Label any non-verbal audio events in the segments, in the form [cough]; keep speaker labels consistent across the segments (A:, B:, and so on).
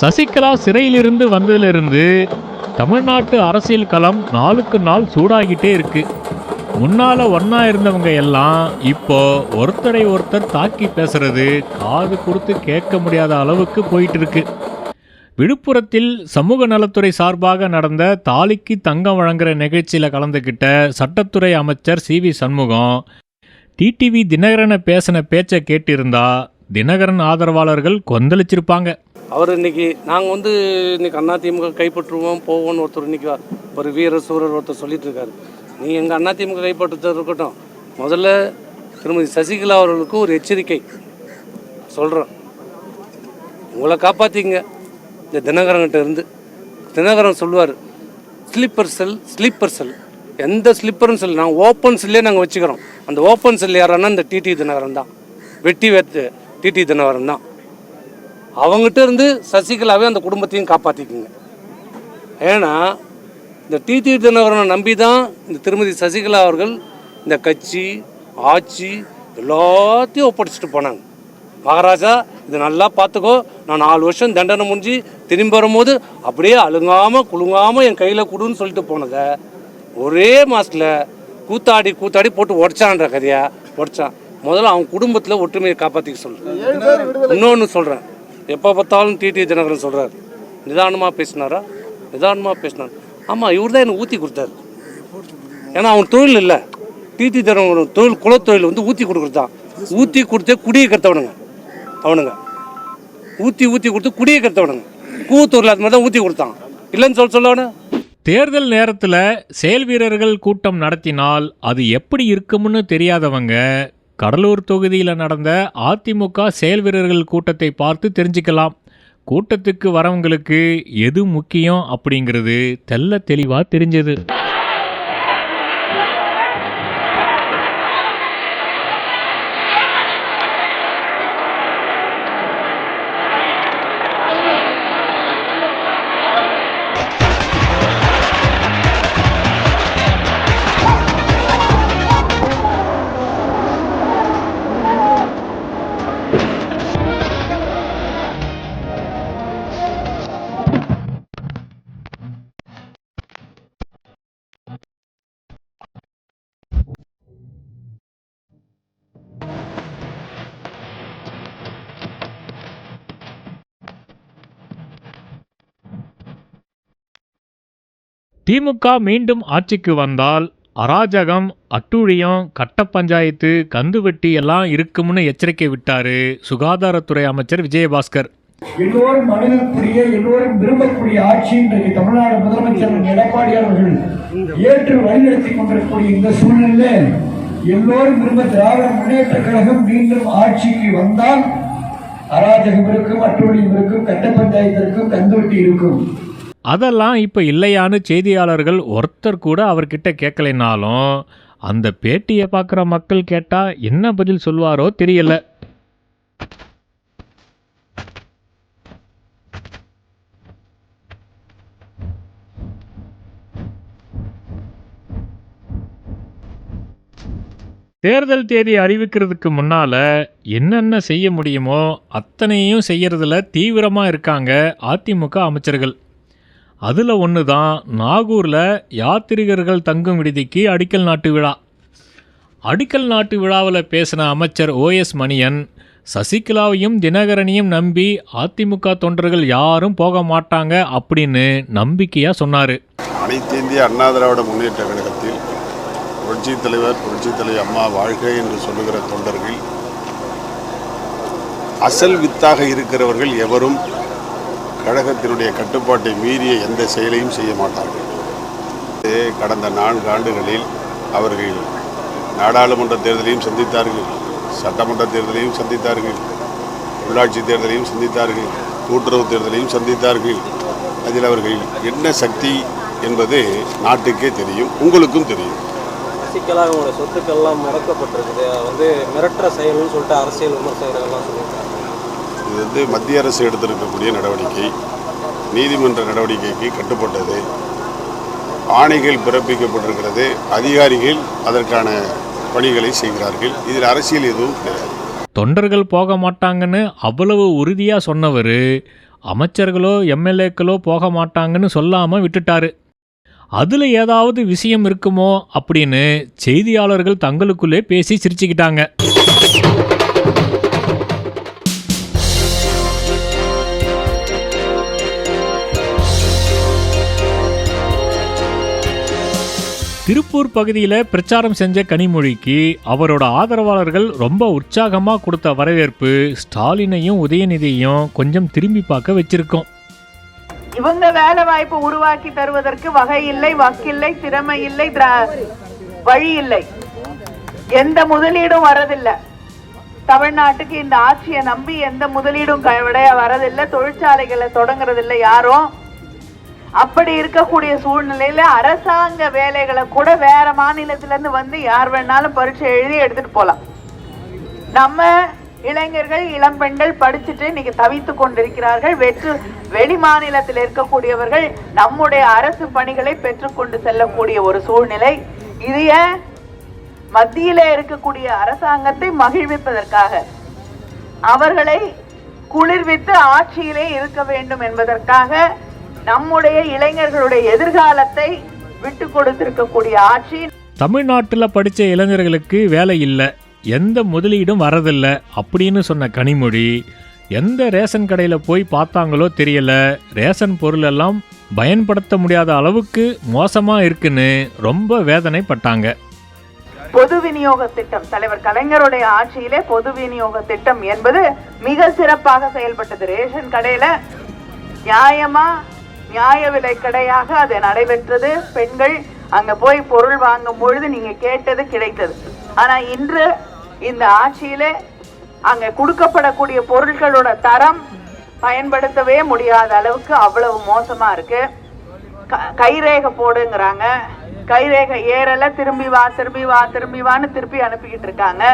A: சசிகலா சிறையிலிருந்து வந்ததிலிருந்து தமிழ்நாட்டு அரசியல் களம் நாளுக்கு நாள் சூடாகிட்டே இருக்கு. முன்னால ஒன்றா இருந்தவங்க எல்லாம் இப்போ ஒருத்தரை ஒருத்தர் தாக்கி பேசுறது காது கொடுத்து கேட்க முடியாத அளவுக்கு போயிட்டு இருக்கு விழுப்புரத்தில் சமூக நலத்துறை சார்பாக நடந்த தாலிக்கு தங்கம் வழங்குற நிகழ்ச்சியில் கலந்துக்கிட்ட சட்டத்துறை அமைச்சர் சி வி சண்முகம் டிடிவி தினகரனை பேசின பேச்சை கேட்டிருந்தா தினகரன் ஆதரவாளர்கள் கொந்தளிச்சிருப்பாங்க.
B: அவர் இன்னைக்கு நாங்கள் வந்து இன்னைக்கு அண்ணா திமுக கைப்பற்றுவோம் போவோம்னு ஒருத்தர் இன்னைக்கு ஒரு வீர சூரர் ஒருத்தர் சொல்லிட்டு இருக்காரு நீ எங்கள் அண்ணா திமுக கைப்பற்றுறது இருக்கட்டும் முதல்ல திருமதி சசிகலா அவர்களுக்கு ஒரு எச்சரிக்கை சொல்கிறோம் உங்களை காப்பாற்றிங்க இந்த தினகரன்கிட்ட இருந்து தினகரன் சொல்லுவார் ஸ்லீப்பர் செல் ஸ்லீப்பர் செல் எந்த ஸ்லிப்பர்னு சொல்லி நாங்கள் ஓப்பன் செல்லே நாங்கள் வச்சுக்கிறோம். அந்த ஓப்பன் செல் யாருன்னா இந்த டிடி தினகரன் தான். வெட்டி வெத்து டிடி தினகரன் தான். அவங்ககிட்ட இருந்து சசிகலாவே அந்த குடும்பத்தையும் காப்பாற்றிக்குங்க ஏன்னா இந்த டிடி தினகரனை நம்பி தான் இந்த திருமதி சசிகலா அவர்கள் இந்த கட்சி ஆட்சி எல்லாத்தையும் ஒப்படைச்சிட்டு போனாங்க. மகாராஜா இது நல்லா பார்த்துக்கோ. நான் நாலு வருஷம் தண்டனை முடிஞ்சு திரும்பி வரும்போது அப்படியே அழுங்காமல் குலுங்காமல் என் கையில் கொடுன்னு சொல்லிட்டு போனதை ஒரே மாதத்தில் கூத்தாடி கூத்தாடி போட்டு உடச்சான்ற கதையா? உடச்சான். முதல்ல அவன் குடும்பத்தில் ஒற்றுமையை காப்பாற்றிக்க சொல்கிறேன் இன்னொன்று சொல்கிறேன் எப்போ பார்த்தாலும் டிடி தினகரன் சொல்கிறார் நிதானமாக பேசினாரா? நிதானமாக பேசினார். ஆமாம் இவர் தான் எனக்கு ஊற்றி கொடுத்தாரு. ஏன்னா அவன் தொழில் இல்லை. டிடி தினகரன் தொழில் குலத்தொழில் வந்து ஊற்றி கொடுக்குறது? தான் ஊற்றி கொடுத்தே குடியை கற்றவனுங்க அவனுங்க. ஊற்றி ஊற்றி கொடுத்து குடியை கற்றவனுங்க கூத்தூரில் அது மாதிரி தான் ஊற்றி கொடுத்தான். இல்லைன்னு சொல்ல சொல்லவனு
A: தேர்தல் நேரத்தில் செயல் வீரர்கள் கூட்டம் நடத்தினால் அது எப்படி இருக்கும்னு தெரியாதவங்க கடலூர் தொகுதியில் நடந்த அதிமுக செயல் வீரர்கள் கூட்டத்தை பார்த்து தெரிஞ்சுக்கலாம். கூட்டத்துக்கு வரவங்களுக்கு எது முக்கியம் அப்படிங்கிறது தெல்ல தெளிவாக தெரிஞ்சது. திமுக மீண்டும் ஆட்சிக்கு வந்தால் அராஜகம் அட்டூழியம் கட்ட பஞ்சாயத்து கந்துவெட்டி எல்லாம் இருக்கும்னு எச்சரிக்கை விட்டாரு சுகாதாரத்துறை அமைச்சர் விஜயபாஸ்கர்.
C: எல்லோரும் அணுகக்கூடிய எல்லோரும் விரும்பக்கூடிய ஆட்சி இன்றைக்கு தமிழ்நாடு முதலமைச்சர் எடப்பாடி அவர்கள் ஏற்று வழிநடத்தி கொண்டிருக்கக்கூடிய இந்த சூழ்நிலையில எல்லோரும் விரும்ப திராவிட முன்னேற்ற கழகம் மீண்டும் ஆட்சிக்கு வந்தால் அராஜகம் இருக்கும் அட்டூழியம் இருக்கும் கட்ட பஞ்சாயத்து இருக்கும் கந்துவட்டி இருக்கும்.
A: அதெல்லாம் இப்போ இல்லையான்னு செய்தியாளர்கள் ஒருத்தர் கூட அவர்கிட்ட கேட்கலைனாலும் அந்த பேட்டியை பார்க்குற மக்கள் கேட்டால் என்ன பதில் சொல்வாரோ தெரியல. தேர்தல் தேதி அறிவிக்கிறதுக்கு முன்னால் என்னென்ன செய்ய முடியுமோ அத்தனையும் செய்யறதுல தீவிரமாக இருக்காங்க அதிமுக அமைச்சர்கள். அதில் ஒன்று தான் நாகூரில் யாத்திரிகர்கள் தங்கும் விடுதிக்கு அடிக்கல் நாட்டு விழா. அடிக்கல் நாட்டு விழாவில் பேசின அமைச்சர் ஓஎஸ் மணியன் சசிகலாவையும் தினகரனையும் நம்பி அதிமுக தொண்டர்கள் யாரும் போக மாட்டாங்க அப்படின்னு நம்பிக்கையாக சொன்னார்.
D: அனைத்து இந்திய அண்ணா திராவிட முன்னேற்ற கழகத்தில் புரட்சித் தலைவர் புரட்சித் தலைவர் அம்மா வாழ்க என்று சொல்லுகிற தொண்டர்கள் அசல் வித்தாக இருக்கிறவர்கள் எவரும் கழகத்தினுடைய கட்டுப்பாட்டை மீறிய எந்த செயலையும் செய்ய மாட்டார்கள். கடந்த நான்கு ஆண்டுகளில் அவர்கள் நாடாளுமன்ற தேர்தலையும் சந்தித்தார்கள் சட்டமன்ற தேர்தலையும் சந்தித்தார்கள் உள்ளாட்சி தேர்தலையும் சந்தித்தார்கள் கூட்டுறவு தேர்தலையும் சந்தித்தார்கள். அதில் அவர்கள் என்ன சக்தி என்பது நாட்டுக்கே தெரியும் உங்களுக்கும் தெரியும்.
E: சிக்கலாக அவங்களோட சொத்துக்கள்லாம் முடக்கப்பட்டிருக்குது வந்து மிரட்டுற செயல்னு சொல்லிட்டு அரசியல் விமர்சகர்கள்லாம் சொல்லியிருக்காங்க.
D: இது வந்து மத்திய அரசு எடுத்திருக்கக்கூடிய நடவடிக்கை. நீதிமன்ற நடவடிக்கைக்கு கட்டுப்பட்டது. ஆணைகள் பிறப்பிக்கப்பட்டிருக்கிறது. அதிகாரிகள் அதற்கான பணிகளை செய்கிறார்கள். இதில் அரசியல் எதுவும் கிடையாது.
A: தொண்டர்கள் போக மாட்டாங்கன்னு அவ்வளவு உறுதியாக சொன்னவர் அமைச்சர்களோ எம்எல்ஏக்களோ போக மாட்டாங்கன்னு சொல்லாமல் விட்டுட்டாரு. அதில் ஏதாவது விஷயம் இருக்குமோ அப்படின்னு செய்தியாளர்கள் தங்களுக்குள்ளே பேசி சிரிச்சுக்கிட்டாங்க. திருப்பூர் பகுதியில் பிரச்சாரம் செஞ்ச கனிமொழிக்கு அவரோட ஆதரவாளர்கள் ரொம்ப உற்சாகமாக கொடுத்த வரவேற்பு ஸ்டாலினையும் உதயநிதியையும் கொஞ்சம் திரும்பி பார்க்க வச்சிருக்கோம்.
F: இவங்க வேலை வாய்ப்பு உருவாக்கி தருவதற்கு வகை இல்லை வக்கில்லை திறமை இல்லை திரா- வழி இல்லை. எந்த முதலீடும் வரதில்லை. தமிழ்நாட்டுக்கு இந்த ஆட்சியை நம்பி எந்த முதலீடும் விட வரதில்லை. தொழிற்சாலைகளை தொடங்குறதில்லை யாரும். அப்படி இருக்கக்கூடிய சூழ்நிலையில அரசாங்க வேலைகளை கூட வேற மாநிலத்துல இருந்து வந்து யார் வேணாலும் பரீட்சை எழுதி எடுத்துட்டு போலாம். நம்ம இளைஞர்கள் இளம் பெண்கள் படிச்சுட்டு இன்னைக்கு தவித்து கொண்டிருக்கிறார்கள். வெற்று வெளி மாநிலத்தில் இருக்கக்கூடியவர்கள் நம்முடைய அரசு பணிகளை பெற்றுக்கொண்டு செல்லக்கூடிய ஒரு சூழ்நிலை. இது ஏன் மத்தியில இருக்கக்கூடிய அரசாங்கத்தை மகிழ்விப்பதற்காக அவர்களை குளிர்வித்து ஆட்சியிலே இருக்க வேண்டும் என்பதற்காக நம்முடைய இளைஞர்களுடைய எதிர்காலத்தை விட்டு கொடுத்திருக்கக்கூடிய ஆட்சி.
A: தமிழ்நாட்டில் படித்த இளைஞர்களுக்கு வேலை இல்லை. எந்த முதலீடும் வரதில்லை அப்படின்னு சொன்ன கனிமொழி எந்த ரேஷன் கடையில் போய் பார்த்தாங்களோ தெரியல. ரேஷன் பொருள் எல்லாம் பயன்படுத்த முடியாத அளவுக்கு மோசமாக இருக்குன்னு ரொம்ப வேதனைப்பட்டாங்க.
F: பொது விநியோக திட்டம் தலைவர் கலைஞருடைய ஆட்சியிலே பொது விநியோக திட்டம் என்பது மிக சிறப்பாக செயல்பட்டது. ரேஷன் கடையில நியாயமா நியாய விலை கடையாக அது நடைபெற்றது. பெண்கள் அங்க போய் பொருள் வாங்கும் பொழுது நீங்க கேட்டது கிடைத்தது. ஆனா இன்று இந்த ஆட்சியில அங்க கொடுக்கப்படக்கூடிய பொருட்களோட தரம் பயன்படுத்தவே முடியாத அளவுக்கு அவ்வளவு மோசமா இருக்கு. க- கைரேகை போடுங்கிறாங்க. கைரேகை ஏறல திரும்பி வா திரும்பி வா திரும்பி வான்னு திருப்பி அனுப்பிக்கிட்டு இருக்காங்க.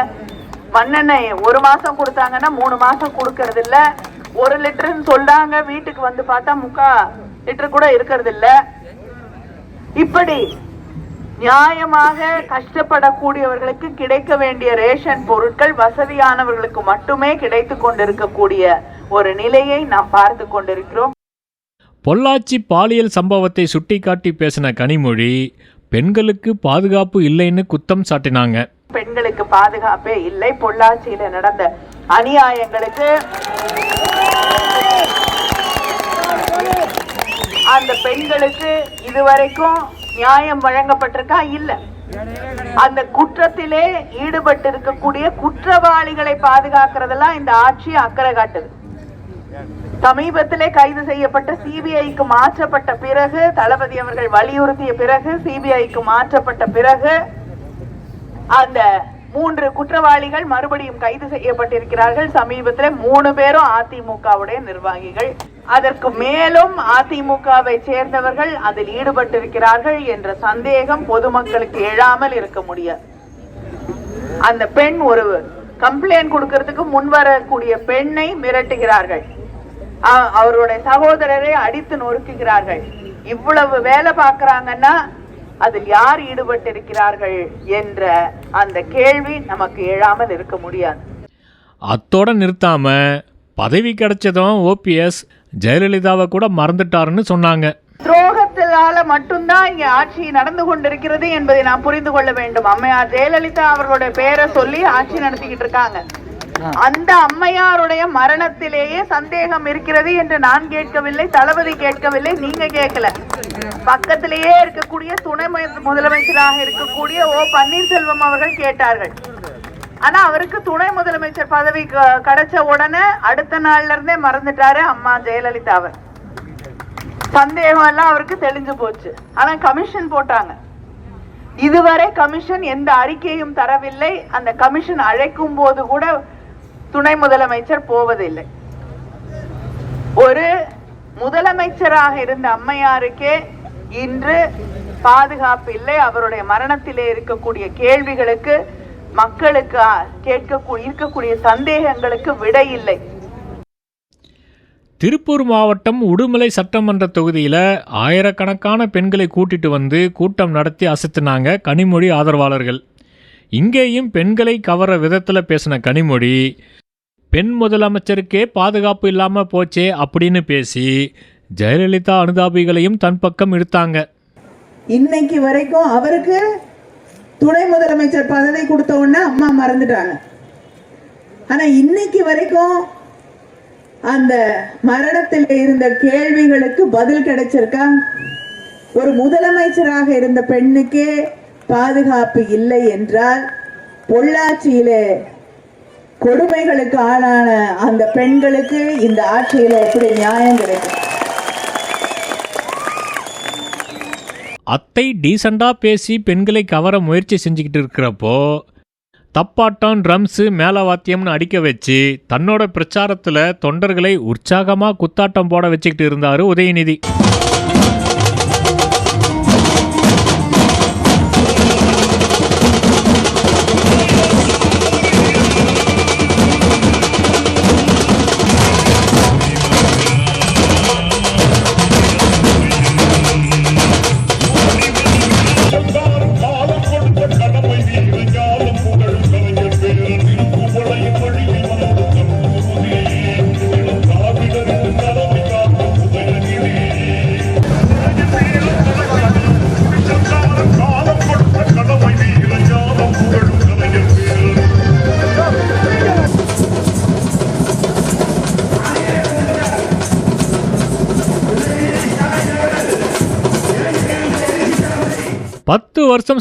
F: மண்ணெண்ணெய் ஒரு மாசம் கொடுத்தாங்கன்னா மூணு மாசம் கொடுக்கறது இல்ல ஒரு லிட்டருன்னு சொல்றாங்க. வீட்டுக்கு வந்து பார்த்தா முக்கா லிட்டர் கூட இருக்கிறது இல்ல இப்படி நியாயமாக கஷ்டப்படக்கூடியவர்களுக்கு கிடைக்க வேண்டிய ரேஷன் பொருட்கள் வசதியானவர்களுக்கு மட்டுமே கிடைத்து கொண்டிருக்கக்கூடிய ஒரு நிலையை நாம் பார்த்து கொண்டிருக்கிறோம்.
A: பொள்ளாச்சி பாலியல் சம்பவத்தை சுட்டிக்காட்டி பேசின கனிமொழி பெண்களுக்கு பாதுகாப்பு இல்லைன்னு குத்தம் சாட்டினாங்க.
F: பெண்களுக்கு பாதுகாப்பே இல்லை. பொள்ளாச்சியில நடந்த அநியாயங்களுக்கு அந்த பெண்களுக்கு இதுவரைக்கும் நியாயம் வழங்கப்பட்டிருக்கா? இல்ல. அந்த குற்றத்திலே ஈடுபட்டு இருக்கக்கூடிய குற்றவாளிகளை பாதுகாக்கிறதெல்லாம் இந்த ஆட்சி அக்கறை காட்டுது. சமீபத்திலே கைது செய்யப்பட்ட சிபிஐக்கு மாற்றப்பட்ட பிறகு தளபதி அவர்கள் வலியுறுத்திய பிறகு சிபிஐக்கு மாற்றப்பட்ட பிறகு அந்த மூன்று குற்றவாளிகள் மறுபடியும் கைது செய்யப்பட்டிருக்கிறார்கள். சமீபத்தில் மூணு பேரும் அதிமுகவுடைய நிர்வாகிகள். அதற்கு மேலும் அதிமுகவை சேர்ந்தவர்கள் அதில் ஈடுபட்டிருக்கிறார்கள் என்ற சந்தேகம் பொதுமக்களுக்கு எழாமல் இருக்க முடியாது. அந்த பெண் ஒரு கம்ப்ளைண்ட் கொடுக்கறதுக்கு முன்வரக்கூடிய பெண்ணை மிரட்டுகிறார்கள். அவருடைய சகோதரரை அடித்து நொறுக்குகிறார்கள். இவ்வளவு வேலை பார்க்கறாங்கன்னா அதில் யார் ஈடுபட்டிருக்கிறார்கள் என்ற அந்த கேள்வி நமக்கு எழாமல் இருக்க முடியாது.
A: அத்தோட நிறுத்தாம பதவி கிடைச்சதும் ஓபிஎஸ் ஜெயலலிதாவை கூட மறந்துட்டாருன்னு சொன்னாங்க.
F: துரோகத்தினால மட்டும்தான் இங்க ஆட்சி நடந்து கொண்டிருக்கிறது என்பதை நாம் புரிந்து கொள்ள வேண்டும். அம்மையார் ஜெயலலிதா அவர்களுடைய பேரை சொல்லி ஆட்சி நடத்திக்கிட்டு இருக்காங்க. அந்த அம்மையாருடைய மரணத்திலேயே சந்தேகம் இருக்கிறது என்று நான் கேட்கவில்லை தளபதி கேட்கவில்லை நீங்க கேட்கல. பக்கத்திலேயே இருக்கக்கூடிய துணை முதலமைச்சராக இருக்கக்கூடிய ஓ பன்னீர்செல்வம் அவர்கள் கேட்டார்கள். ஆனா அவருக்கு துணை முதலமைச்சர் பதவி க- கிடைச்ச உடனே அடுத்த நாள்ல இருந்தே மறந்துட்டாரு அம்மா ஜெயலலிதாவை சந்தேகம் எல்லாம் அவருக்கு தெளிஞ்சு போச்சு. ஆனா கமிஷன் போட்டாங்க. இதுவரை கமிஷன் எந்த அறிக்கையும் தரவில்லை. அந்த கமிஷன் அழைக்கும் போது கூட துணை முதலமைச்சர் போவதில்லை. ஒரு முதலமைச்சராக இருந்த அம்மையாருக்கே இன்று பாதுகாப்பு இல்லை. அவருடைய மரணத்திலே இருக்கக்கூடிய கேள்விகளுக்கு மக்களுக்கு கேட்கக்கூடிய இருக்கக்கூடிய சந்தேகங்களுக்கு விடை இல்லை
A: திருப்பூர் மாவட்டம் உடுமலை சட்டமன்ற தொகுதியில் ஆயிரக்கணக்கான பெண்களை கூட்டிட்டு வந்து கூட்டம் நடத்தி அசத்துனாங்க கனிமொழி ஆதரவாளர்கள். இங்கேயும் பெண்களை கவர விதத்தில் பேசின கனிமொழி பெண் முதலமைச்சருக்கே பாதுகாப்பு இல்லாம போச்சே அப்படின்னு பேசி ஜெயலலிதா அனுதாபிகளையும் தன் பக்கம் இழுத்தாங்க.
G: இன்னைக்கு வரைக்கும் அவருக்கு துணை முதலமைச்சர் பதவி கொடுத்த உடனே அம்மா மறந்துட்டாங்க. ஆனா இன்னைக்கு வரைக்கும் அந்த மரணத்தில் இருந்த கேள்விகளுக்கு பதில் கிடைச்சிருக்கா? ஒரு முதலமைச்சராக இருந்த பெண்ணுக்கே பாதுகாப்பு இல்லை என்றால் பொள்ளாச்சியிலே கொடுமைகளுக்கு ஆளான அந்த பெண்களுக்கு இந்த ஆட்சியில எப்படி நியாயம் கிடைக்கும்?
A: அத்தை டீசெண்டாக பேசி பெண்களை கவர முயற்சி செஞ்சுக்கிட்டு இருக்கிறப்போ தப்பாட்டம் ட்ரம்ஸு மேலவாத்தியம்னு அடிக்க வச்சு தன்னோட பிரச்சாரத்தில் தொண்டர்களை உற்சாகமாக குத்தாட்டம் போட வச்சுக்கிட்டு இருந்தார் உதயநிதி.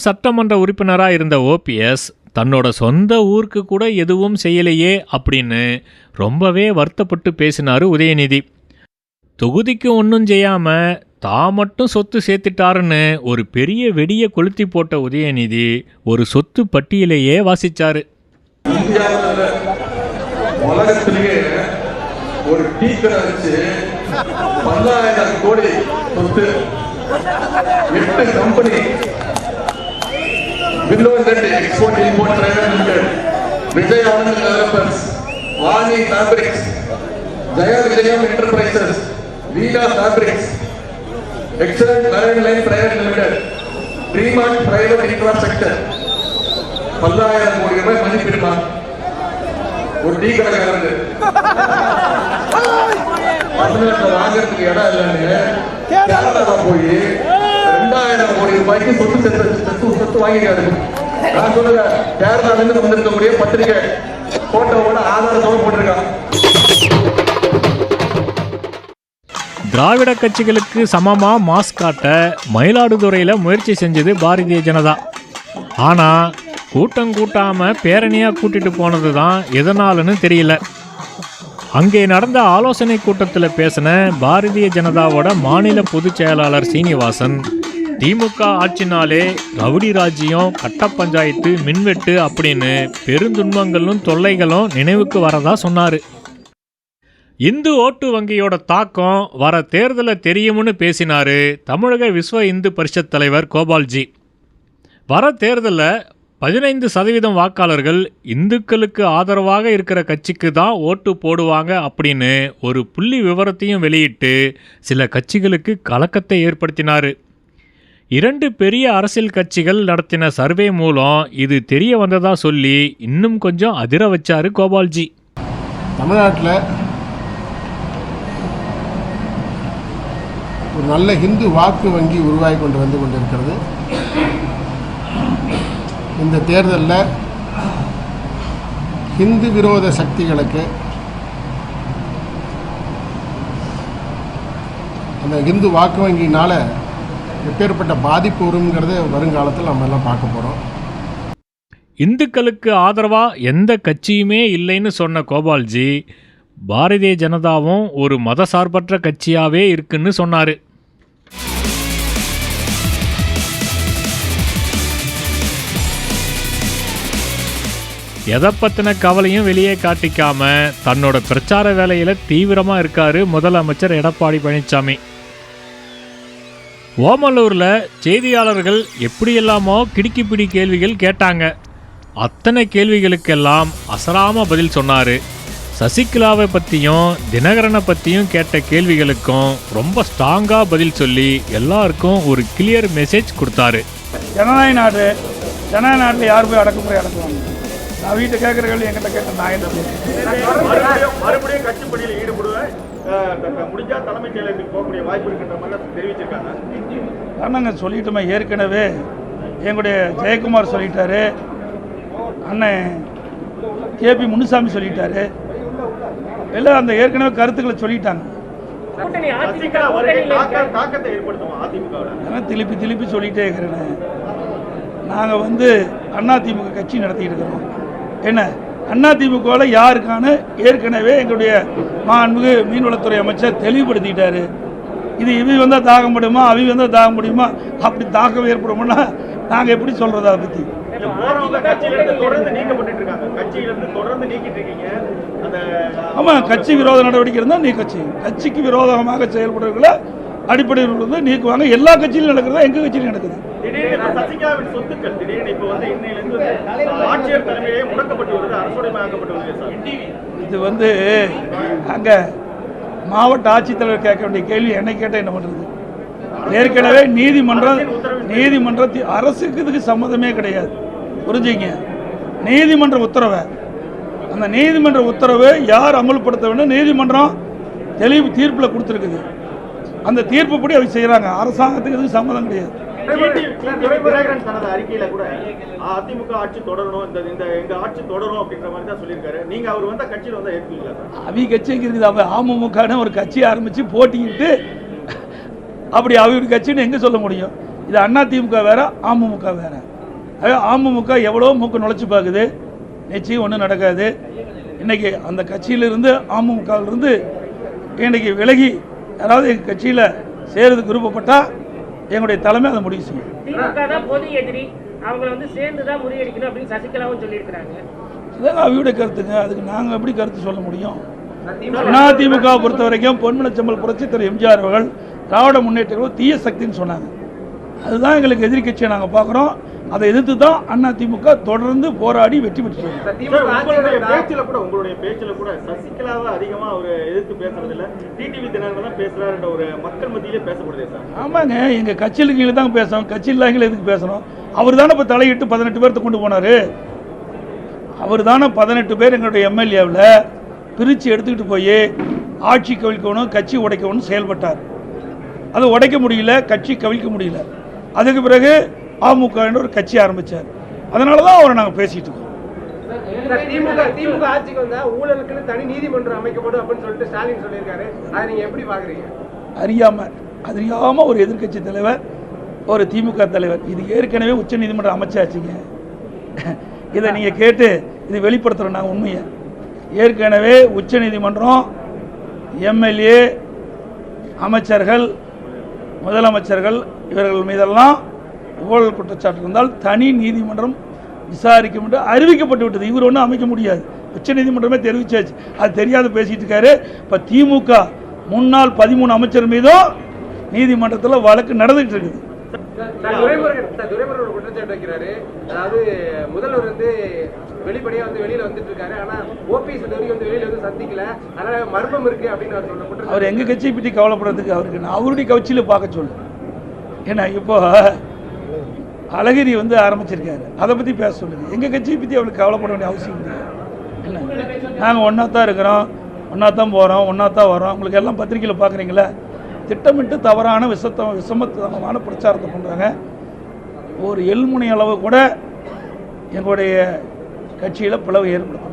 A: சட்டமன்ற உறுப்பினராக இருந்த ஓபிஎஸ் தன்னோட சொந்த ஊருக்கு கூட எதுவும் செய்யலையே அப்படின்னு ரொம்பவே வருத்தப்பட்டு பேசினாரு உதயநிதி. தொகுதிக்கு ஒன்றும் செய்யாமல் தான் மட்டும் சொத்து சேர்த்துட்டாருன்னு ஒரு பெரிய வெடியை கொளுத்தி போட்ட உதயநிதி ஒரு சொத்து பட்டியலையே வாசிச்சார்.
H: உலகத்திலேயே ஒரு வச்சு பல்லாயிரம் கோடி சொத்து எட்டு கம்பெனி விண்டோஸ் ரெண்டு export import private limited Vijay Anand developers Vani fabrics Jaya Vijayam enterprises Veena fabrics excellent marine line private limited ட்ரீமார்ட் private infrastructure பல்லாயிரம் கோடி ரூபாய் மதிப்பிடுமா ஒரு டீ கடைக்காரருக்கு [laughs] தமிழ்நாட்டில் வாங்குறதுக்கு இடம் இல்லைன்னு கேரளா போய் ரெண்டாயிரம் கோடி ரூபாய்க்கு சொத்து செத்து சொத்து சொத்து வாங்கிக்காரு நான் சொல்லுங்க கேரளால இருந்து வந்திருக்கக்கூடிய பத்திரிகை போட்டோவோட ஆதாரத்தோட போட்டிருக்காங்க
A: திராவிட கட்சிகளுக்கு சமமா மாஸ் காட்ட மயிலாடுதுறையில் முயற்சி செஞ்சது பாரதிய ஜனதா. ஆனால் கூட்டம் கூட்டாம பேரணியாக கூட்டிட்டு போனது தான் எதனாலன்னு தெரியல. அங்கே நடந்த ஆலோசனை கூட்டத்தில் பேசின பாரதிய ஜனதாவோட மாநில பொதுச் செயலாளர் சீனிவாசன் திமுக ஆட்சினாலே ரவுடி ராஜ்யம் கட்ட பஞ்சாயத்து மின்வெட்டு அப்படின்னு பெருந்துன்பங்களும் தொல்லைகளும் நினைவுக்கு வரதா சொன்னார். இந்து ஓட்டு வங்கியோட தாக்கம் வர தேர்தலில் தெரியும்னு பேசினாரு தமிழக விஸ்வ இந்து பரிஷத் தலைவர் கோபால்ஜி. வர தேர்தலில் பதினைந்து சதவீதம் வாக்காளர்கள் இந்துக்களுக்கு ஆதரவாக இருக்கிற கட்சிக்கு தான் ஓட்டு போடுவாங்க அப்படின்னு ஒரு புள்ளி விவரத்தையும் வெளியிட்டு சில கட்சிகளுக்கு கலக்கத்தை ஏற்படுத்தினார். இரண்டு பெரிய அரசியல் கட்சிகள் நடத்தின சர்வே மூலம் இது தெரிய வந்ததா சொல்லி இன்னும் கொஞ்சம் அதிர வச்சாரு கோபால்ஜி.
I: தமிழ்நாட்டில் ஒரு நல்ல ஹிந்து வாக்கு வங்கி உருவாகி கொண்டு வந்து கொண்டிருக்கிறது. இந்த தேர்தலில் ஹிந்து விரோத சக்திகளுக்கு அந்த ஹிந்து வாக்கு வங்கியினால் எப்பேற்பட்ட பாதிப்பு வருங்கிறது வருங்காலத்தில் நம்ம எல்லாம் பார்க்க போகிறோம்
A: இந்துக்களுக்கு ஆதரவாக எந்த கட்சியுமே இல்லைன்னு சொன்ன கோபால்ஜி பாரதிய ஜனதாவும் ஒரு மதசார்பற்ற கட்சியாகவே இருக்குன்னு சொன்னார். எதை பற்றின கவலையும் வெளியே காட்டிக்காம தன்னோட பிரச்சார வேலையில் தீவிரமாக இருக்காரு முதலமைச்சர் எடப்பாடி பழனிசாமி ஓமலூர்ல செய்தியாளர்கள் எப்படியெல்லாமோ கிடுக்கிப்பிடி கேள்விகள் கேட்டாங்க. அத்தனை கேள்விகளுக்கெல்லாம் அசராம பதில் சொன்னாரு. சசிகலாவை பற்றியும் தினகரனை பற்றியும் கேட்ட கேள்விகளுக்கும் ரொம்ப ஸ்ட்ராங்காக பதில் சொல்லி எல்லாருக்கும் ஒரு கிளியர் மெசேஜ் கொடுத்தாரு.
J: ஜனநாயக நாடு ஜனநாயக நாட்டில் யார் போய் அடக்குமுறை அடக்குவாங்க
C: வீட்டை கேட்குற கேள்வி என்கிட்ட கேட்ட நான் என்ன?
J: மறுபடியும் மறுபடியும் கட்சி பணியில் ஈடுபடுவேன். முடிஞ்சா தலைமைச் செயலகத்துக்கு போகக்கூடிய வாய்ப்பு இருக்கின்ற மாதிரி தெரிவிச்சிருக்காங்க.
C: அண்ணங்க சொல்லிட்டோமே. ஏற்கனவே எங்களுடைய ஜெயக்குமார் சொல்லிட்டாரு. அண்ணன் கேபி முனுசாமி சொல்லிட்டாரு. எல்லாம் அந்த ஏற்கனவே கருத்துக்களை சொல்லிட்டாங்க. திருப்பி திருப்பி சொல்லிட்டே இருக்கிறேன். நாங்கள் வந்து அதிமுக கட்சி நடத்திட்டு இருக்கிறோம். என்ன? அதிமுகவில் யாருக்கான ஏற்கனவே எங்களுடைய மாண்புமிகு மீன்வளத்துறை அமைச்சர் தெளிவுபடுத்திட்டாரு. இது இவி வந்தால் தாகப்படுமா அவி வந்தால் தாக முடியுமா? அப்படி தாக்கம் ஏற்படும்னா நாங்கள் எப்படி சொல்கிறது அதை பற்றி ஆமாம் கட்சி விரோத நடவடிக்கை இருந்தால் நீ கட்சி. கட்சிக்கு விரோதமாக செயல்படுறவங்கள அடிப்படையில் வந்து நீக்குவாங்க. எல்லா கட்சியிலும் நடக்கிறதா எங்கள் கட்சியிலும் நடக்குது. இது வந்து அங்கே மாவட்ட ஆட்சித்தலைவர் கேட்க வேண்டிய கேள்வி என்னை கேட்டால் என்ன பண்ணுறது ஏற்கனவே நீதிமன்றம் நீதிமன்றத்தில் அரசுக்கு இதுக்கு சம்மதமே கிடையாது. புரிஞ்சுங்க. நீதிமன்ற உத்தரவை. அந்த நீதிமன்ற உத்தரவு யார் அமல்படுத்த வேண்டும்? நீதிமன்றம் தெளிவு தீர்ப்பில் கொடுத்துருக்குது. அந்த தீர்ப்புப்படி அவங்க செய்கிறாங்க அரசாங்கத்துக்கு இதுக்கு சம்மதம் கிடையாது.
J: அறிக்கையில கூட அதிமுக ஆட்சி தொடரணும் இந்த எங்க ஆட்சி தொடரும் அப்படின்ற மாதிரி தான் சொல்லியிருக்காரு. நீங்க அவர் வந்த கட்சியில் வந்தா ஏற்கீங்களா சார்
C: அவி கட்சிக்கு இருக்குது? அவ அமமுகன்னு ஒரு கட்சி ஆரம்பித்து போட்டிக்கிட்டு அப்படி அவங்க கட்சின்னு எங்கே சொல்ல முடியும்? இது அண்ணா திமுக வேற அமமுக வேற. அமமுக எவ்வளோ மூக்கு நுழைச்சி பார்க்குது நிச்சயம் ஒன்றும் நடக்காது. இன்னைக்கு அந்த கட்சியிலிருந்து அமமுகவிலிருந்து இன்னைக்கு விலகி யாராவது எங்கள் கட்சியில் சேருறதுக்கு விருப்பப்பட்டால் எங்களுடைய தலைமை அதை முடிவு செய்யும்.
K: திமுக தான் பொது எதிரி. அவங்கள வந்து சேர்ந்து தான் முறியடிக்கணும் அப்படின்னு சசிகலாவும் சொல்லியிருக்கிறாங்க.
C: இதான் அவியோட கருத்துங்க. அதுக்கு நாங்கள் எப்படி கருத்து சொல்ல முடியும்? அதிமுக பொறுத்த வரைக்கும் பொன்மனச்சம்பல் புரட்சி திரு எம்ஜிஆர் அவர்கள் திராவிட முன்னேற்ற கழகம் தீய சக்தின்னு சொன்னாங்க. அதுதான் எங்களுக்கு எதிரி கட்சியை நாங்கள் பார்க்குறோம். அதை எதிர்த்து தான் அதிமுக தொடர்ந்து போராடி வெற்றி பெற்று
J: உங்களுடைய பேச்சுல கூட உங்களுடைய பேச்சுல கூட சசிகலாவை அதிகமா அவர் எதிர்த்து பேசுறது இல்ல டிடிவி தினகரன் தான் பேசுறாருன்ற ஒரு மக்கள் மத்தியிலே பேசப்படுதே சார்.
C: ஆமாங்க எங்கள் கட்சியில் கீழே தான் பேசுகிறோம் கட்சி இல்லாமல் எதுக்கு பேசுகிறோம் அவர் தானே இப்போ தலையிட்டு பதினெட்டு பேர்த்த கொண்டு போனார்? அவர் தானே பதினெட்டு பேர் எங்களுடைய எம்எல்ஏவில் பிரித்து எடுத்துக்கிட்டு போய் ஆட்சி கவிழ்க்கணும் கட்சி உடைக்கணும்னு செயல்பட்டார். அதை உடைக்க முடியல கட்சி கவிழ்க்க முடியல. அதுக்கு பிறகு என்ற ஒரு கட்சி ஆரம்பித்தார் அதனால தான் அவரை நாங்கள் பேசிகிட்டு இருக்கோம்.
E: திமுக திமுக ஆட்சிக்கு வந்தா ஊழலுக்குன்னு தனி நீதிமன்றம் அமைக்கப்படும் அப்படின்னு சொல்லிட்டு ஸ்டாலின் சொல்லியிருக்காரு. அதை நீங்க எப்படி பாக்குறீங்க?
C: அறியாமல் அறியாமல் ஒரு எதிர்க்கட்சி தலைவர் ஒரு திமுக தலைவர் இது ஏற்கனவே உச்சநீதிமன்றம் அமைச்சாச்சுங்க. இதை நீங்கள் கேட்டு இது வெளிப்படுத்துகிறோம் நாங்கள் உண்மையை. ஏற்கனவே உச்சநீதிமன்றம் எம்எல்ஏ அமைச்சர்கள் முதலமைச்சர்கள் இவர்கள் மீதெல்லாம் ஊழல் குற்றச்சாட்டு இருந்தால் தனி நீதிமன்றம் விசாரிக்கும் என்று அறிவிக்கப்பட்டு விட்டது. இவர் ஒன்றும் அமைக்க முடியாது. உச்சநீதிமன்றமே தெரிவிச்சாச்சு. அது தெரியாத பேசிட்டு இருக்காரு. இப்போ திமுக முன்னாள் பதிமூணு அமைச்சர் மீதும் நீதிமன்றத்தில் வழக்கு நடந்துகிட்டு இருக்குது.
E: முதல்வர் வந்து வெளிப்படையா வந்து வெளியில வந்துட்டு இருக்காரு. ஆனா ஓபிஎஸ் வந்து வெளியில வந்து சந்திக்கல. அதனால மர்மம் இருக்கு அப்படின்னு அவர்
C: எங்கள் கட்சியை பற்றி கவலைப்படுறதுக்கு அவருக்கு அவருடைய கட்சியில் பார்க்க சொல்லு. ஏன்னா இப்போ அழகிரி வந்து ஆரம்பிச்சிருக்காரு. அதை பற்றி பேச சொல்லுங்கள் எங்கள் கட்சியை பற்றி அவளுக்கு கவலைப்பட வேண்டிய அவசியம் இல்லை. என்ன? நாங்கள் ஒன்றா தான் இருக்கிறோம். ஒன்றா தான் போகிறோம் ஒன்றா தான் வரோம் உங்களுக்கு எல்லாம் பத்திரிக்கையில் பார்க்குறீங்களே திட்டமிட்டு தவறான விஷத்த விஷமத்தனமான பிரச்சாரத்தை பண்ணுறாங்க ஒரு எல்முனை அளவு கூட எங்களுடைய கட்சியில் பிளவு ஏற்படுத்தும்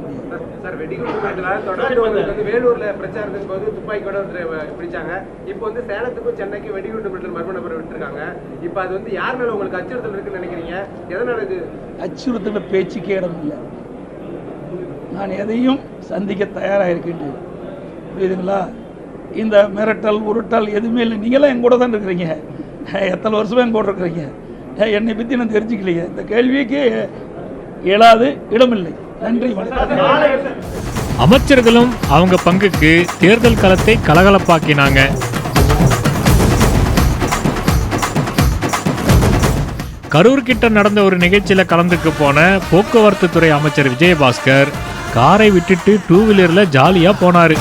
E: சார் வெடிகுண்டு மிரட்டலால தொடர்ந்து வந்து வேலூர்ல பிரச்சாரத்தின் போது துப்பாக்கியோட ஒருத்தரை பிடிச்சாங்க. இப்போ வந்து சேலத்துக்கும் சென்னைக்கும் வெடிகுண்டு மிரட்டல் மர்ம நபரை விட்டுருக்காங்க. இப்போ அது வந்து யார் மேல உங்களுக்கு அச்சுறுத்தல் இருக்குன்னு நினைக்கிறீங்க? எதனால இது?
C: அச்சுறுத்தல பேச்சுக்கே இடம் இல்லை. நான் எதையும் சந்திக்க தயாராக இருக்கின்றேன் புரியுதுங்களா? இந்த மிரட்டல் உருட்டல் எதுவுமே இல்லை. நீங்களாம் என் கூட தான் இருக்கிறீங்க. எத்தனை வருஷமாக என் கூட இருக்கிறீங்க? என்னை பற்றி நான் தெரிஞ்சுக்கலையே. இந்த கேள்விக்கே இயலாது இடமில்லை. நன்றி.
A: அமைச்சர்களும் அவங்க பங்குக்கு தேர்தல் களத்தை கலகலப்பாக்கினாங்க. கரூர் கிட்ட நடந்த ஒரு நிகழ்ச்சியில கலந்துக்க போன போக்குவரத்து துறை அமைச்சர் விஜயபாஸ்கர் காரை விட்டுட்டு டூ வீலர்ல ஜாலியா போனாரு.